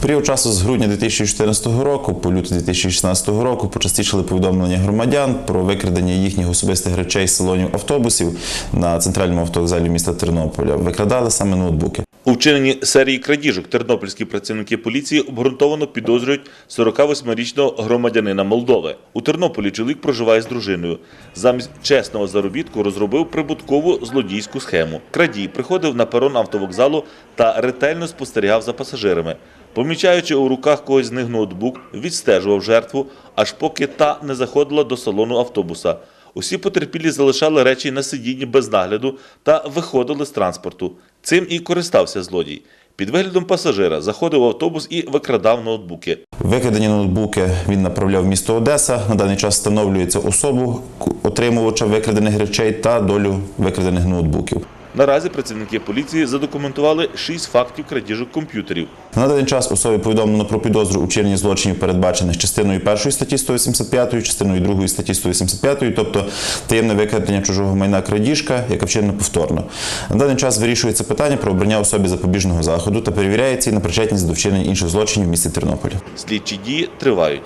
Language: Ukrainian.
Період часу з грудня 2014 року по лютий 2016 року почастішили повідомлення громадян про викрадення їхніх особистих речей з салонів автобусів на центральному автовокзалі міста Тернополя. Викрадали саме ноутбуки. У вчиненні серії крадіжок тернопільські працівники поліції обґрунтовано підозрюють 48-річного громадянина Молдови. У Тернополі чоловік проживає з дружиною. Замість чесного заробітку розробив прибуткову злодійську схему. Крадій приходив на перон автовокзалу та ретельно спостерігав за пасажирами. Помічаючи у руках когось з них ноутбук, відстежував жертву, аж поки та не заходила до салону автобуса. Усі потерпілі залишали речі на сидінні без нагляду та виходили з транспорту. Цим і користався злодій. Під виглядом пасажира заходив в автобус і викрадав ноутбуки. Викрадені ноутбуки він направляв в місто Одеса. На даний час встановлюється особу отримувача викрадених речей та долю викрадених ноутбуків. Наразі працівники поліції задокументували шість фактів крадіжок комп'ютерів. На даний час особі повідомлено про підозру у вчиненні злочинів, передбачених частиною 1 статті 185, частиною 2 статті 185, тобто таємне викрадення чужого майна крадіжка, яка вчинена повторно. На даний час вирішується питання про обрання особі запобіжного заходу та перевіряється і на причетність до вчинення інших злочинів в місті Тернополі. Слідчі дії тривають.